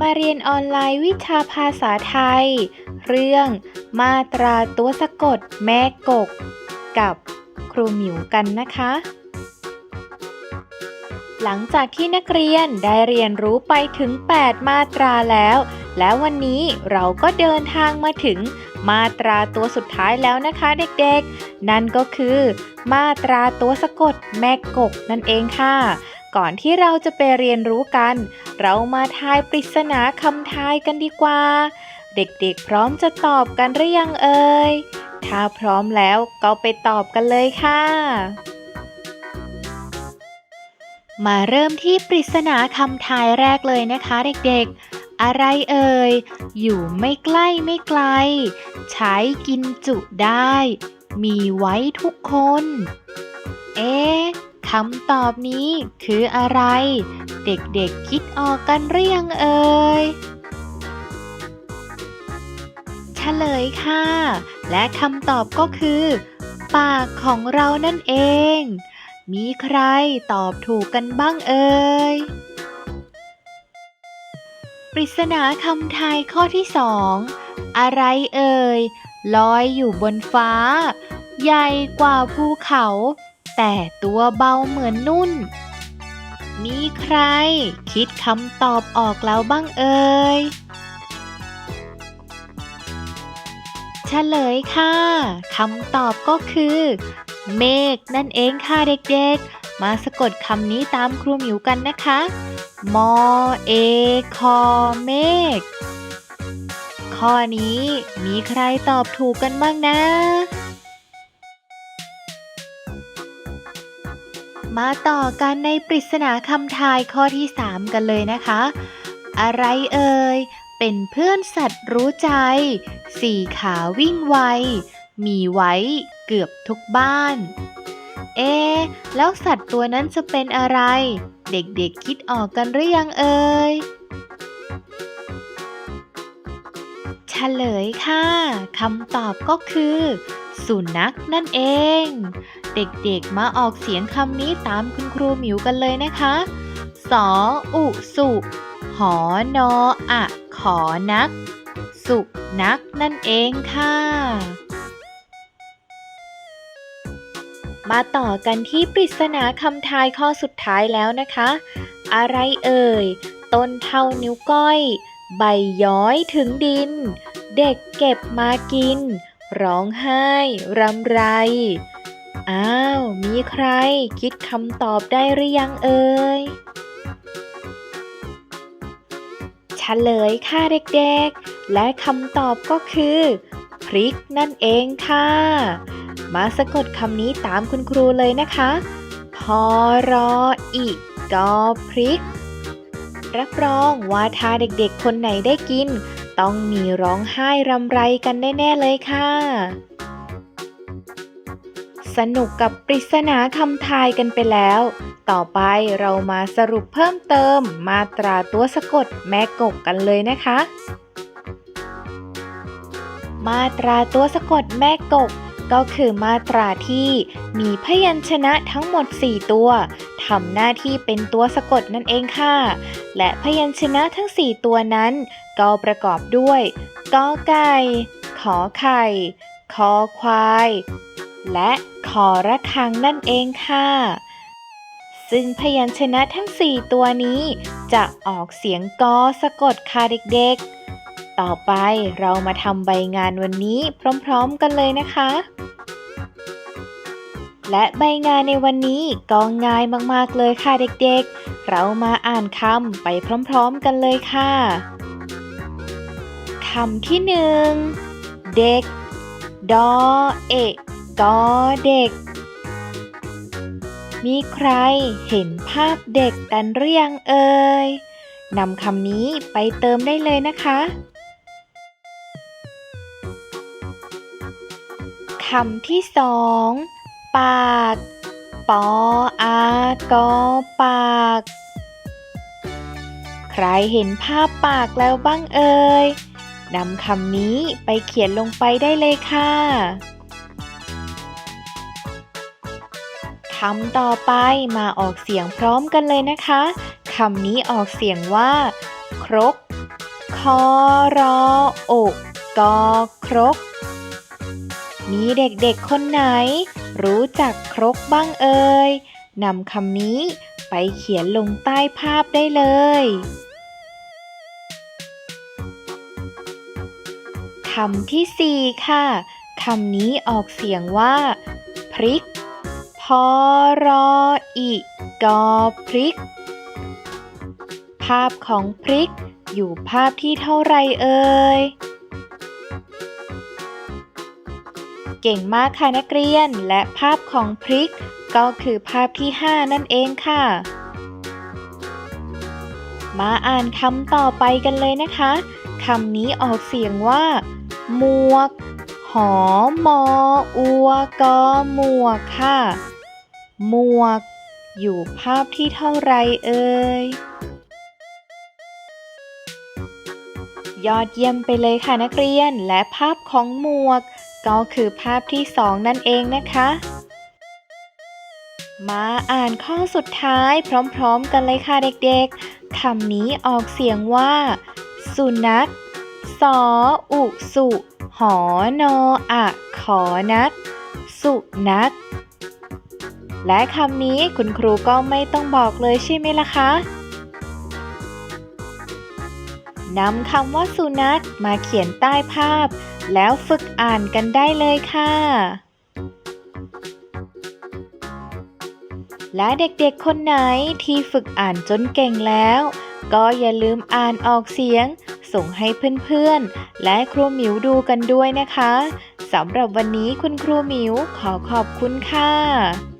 มาเรียนออนไลน์วิชาภาษาไทย เรื่อง มาตราตัวสะกด แม่กก กับครูหมิวกันนะคะ หลังจากที่นักเรียนได้เรียนรู้ไปถึง 8 มาตราแล้ว แล้ววันนี้เราก็เดินทางมาถึงมาตราตัวสุดท้ายแล้วนะคะเด็กๆ นั่นก็คือ มาตราตัวสะกดแม่กกนั่นเองค่ะ ก่อนที่เราจะไปเรียนรู้กัน เรามาทายปริศนาคำทายกันดีกว่า เด็กๆพร้อมจะตอบกันหรือยังเอ่ย ถ้าพร้อมแล้วก็ไปตอบกันเลยค่ะ มาเริ่มที่ปริศนาคำทายแรกเลยนะคะเด็กๆ อะไรเอ่ย อยู่ไม่ใกล้ไม่ไกล ใช้กินจุได้ มีไว้ทุกคน เอ๊ะ คำตอบนี้คืออะไร เด็กๆคิดออกกันหรือยังเอ่ยเฉลยค่ะ และคำตอบก็คือ ปากของเรานั่นเอง มีใครตอบถูกกันบ้างเอ่ยปริศนาคำทายข้อที่สองอะไรเอ่ยลอยอยู่บนฟ้า ใหญ่กว่าภูเขา แต่ตัวเบาเหมือนนุ่น มีใครคิดคำตอบออกแล้วบ้างเอ่ยเฉลยค่ะคำตอบก็คือ เมฆนั่นเองค่ะเด็กๆ มาสะกดคำนี้ตามครูหมิวกันนะคะ มอเอคอเมฆข้อนี้มีใครตอบถูกกันบ้างนะ มาต่อกันในปริศนาคำทายข้อที่ 3 กันเลยนะคะ อะไรเอ่ย เป็นเพื่อนสัตว์รู้ใจ สี่ขาวิ่งไว มีไว้เกือบทุกบ้าน เอ๊แล้วสัตว์ตัวนั้นจะเป็นอะไร เด็กๆคิดออกกันหรือยังเอ่ยเฉลยค่ะคำตอบก็คือ สุนัขนั่นเอง เด็กๆมาออกเสียงคำนี้ตามคุณครูหมิวกันเลยนะคะ สออุสุหอนออะขอนัก สุนักนั่นเองค่ะ มาต่อกันที่ปริศนาคำทายข้อสุดท้ายแล้วนะคะ อะไรเอ่ย ต้นเท่านิ้วก้อย ใบย้อยถึงดิน เด็กเก็บมากิน ร้องไห้ รำไร อ้าว มีใครคิดคำตอบได้หรือยังเอ่ยเฉลยค่ะเด็กๆ และคำตอบก็คือ พริกนั่นเองค่ะ มาสะกดคำนี้ตามคุณครูเลยนะคะ พอรออีกกอพริก รับรองว่าถ้าเด็กๆ คนไหนได้กิน ต้องมีร้องไห้รำไรกันแน่ ๆ เลยค่ะ สนุกกับปริศนาคำทายกันไปแล้ว ต่อไปเรามาสรุปเพิ่มเติมมาตราตัวสะกดแม่กกกันเลยนะคะ มาตราตัวสะกดแม่กกก็คือมาตราที่มีพยัญชนะทั้งหมด 4 ตัว ทำหน้าที่เป็นตัวสะกดนั่นเองค่ะ และพยัญชนะทั้ง 4 ตัวนั้น ก็ประกอบด้วยกอไก่ ขอไข่ คอควาย และขอระฆังนั่นเองค่ะ ซึ่งพยัญชนะทั้ง 4 ตัวนี้ จะออกเสียงกอสะกดค่ะเด็กๆ ต่อไปเรามาทำใบงานวันนี้พร้อม ๆ กันเลยนะคะ และใบงานในวันนี้ก็ง่ายมากๆเลยค่ะเด็กๆ เรามาอ่านคำไปพร้อมๆกันเลยค่ะคำที่หนึ่งเด็ก ดอเอกกอเด็ก มีใครเห็นภาพเด็กกันหรือยังเอ่ยนำคำนี้ไปเติมได้เลยนะคะคำที่สอง ปาก ปออากอปาก ใครเห็นภาพปากแล้วบ้างเอ่ยนำคำนี้ไปเขียนลงไปได้เลยค่ะคำต่อไปมาออกเสียงพร้อมกันเลยนะคะคำนี้ออกเสียงว่า ครก คอรออกกอครก มีเด็กๆคนไหน รู้จักครกบ้างเอ่ยนำคำนี้ไปเขียนลงใต้ภาพได้เลย คำที่สี่ค่ะ คำนี้ออกเสียงว่า พริก พอรออีกอพริก ภาพของพริก อยู่ภาพที่เท่าไรเอ่ย เก่งมากค่ะนักเรียน และภาพของพริก ก็คือภาพที่ 5 นั่นเองค่ะ มาอ่านคำต่อไปกันเลยนะคะคำนี้ออกเสียงว่า หมวก หอมออัวกอหมวกค่ะ หมวก อยู่ภาพที่เท่าไรเอ่ยยอดเยี่ยมไปเลยค่ะนักเรียนและภาพของหมวก ก็คือภาพที่สองนั่นเองนะคะ มาอ่านข้อสุดท้ายพร้อมๆ กันเลยค่ะเด็กๆคำนี้ออกเสียงว่า สุนัขสออุสุ หอนออะขอนัก สุนัขและคำนี้คุณครูก็ไม่ต้องบอกเลยใช่ไหมล่ะคะนำคำว่าสุนัขมาเขียนใต้ภาพ แล้วฝึกอ่านกันได้เลยค่ะ และเด็กๆคนไหนที่ฝึกอ่านจนเก่งแล้ว ก็อย่าลืมอ่านออกเสียง ส่งให้เพื่อนๆ และครูหมิวดูกันด้วยนะคะสำหรับวันนี้คุณครูหมิวขอขอบคุณค่ะ